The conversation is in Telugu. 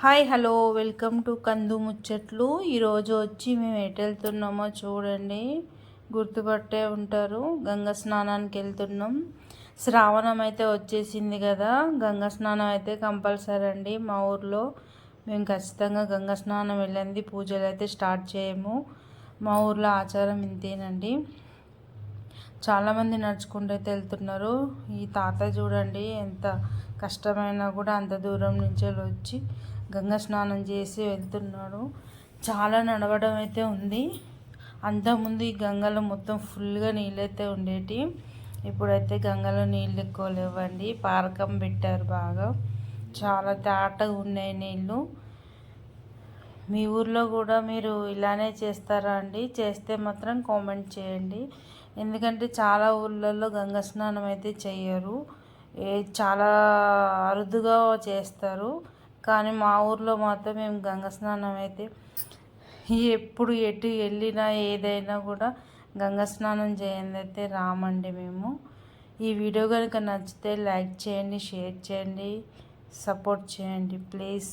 హాయ్ హలో వెల్కమ్ టు కందు ముచ్చట్లు. ఈరోజు వచ్చి మేము ఎటు వెళ్తున్నామో చూడండి. గుర్తుపట్టే ఉంటారు. గంగ స్నానానికి వెళ్తున్నాం శ్రావణం అయితే వచ్చేసింది కదా. గంగ స్నానం అయితే కంపల్సరీ అండి మా ఊర్లో. మేము ఖచ్చితంగా గంగ స్నానం వెళ్ళింది. పూజలు అయితే స్టార్ట్ చేయము. మా ఊర్లో ఆచారం ఇంతేనండి. చాలామంది నడుచుకుంటూ అయితే వెళ్తున్నారు. ఈ తాత చూడండి ఎంత కష్టమైనా కూడా అంత దూరం నుంచి వచ్చి గంగ స్నానం చేసి వెళ్తున్నాడు. చాలా నడవడం అయితే ఉంది. అంతకుముందు ఈ గంగలో మొత్తం ఫుల్గా నీళ్ళైతే ఉండేటి. ఇప్పుడైతే గంగలో నీళ్ళు ఎక్కువ లేవండి. పారకం పెట్టారు బాగా. చాలా తాటగా ఉన్నాయి నీళ్ళు. మీ ఊర్లో కూడా మీరు ఇలానే చేస్తారా అండి? చేస్తే మాత్రం కామెంట్ చేయండి. ఎందుకంటే చాలా ఊళ్ళల్లో గంగ స్నానం అయితే చేయరు ఏ చాలా అరుదుగా చేస్తారు. కానీ మా ఊర్లో మాత్రం మేము గంగ స్నానం అయితే ఎప్పుడు ఎటు వెళ్ళినా ఏదైనా కూడా గంగ స్నానం చేయండి అయితే రామండి మేము. ఈ వీడియో కనుక నచ్చితే లైక్ చేయండి షేర్ చేయండి సపోర్ట్ చేయండి ప్లీజ్.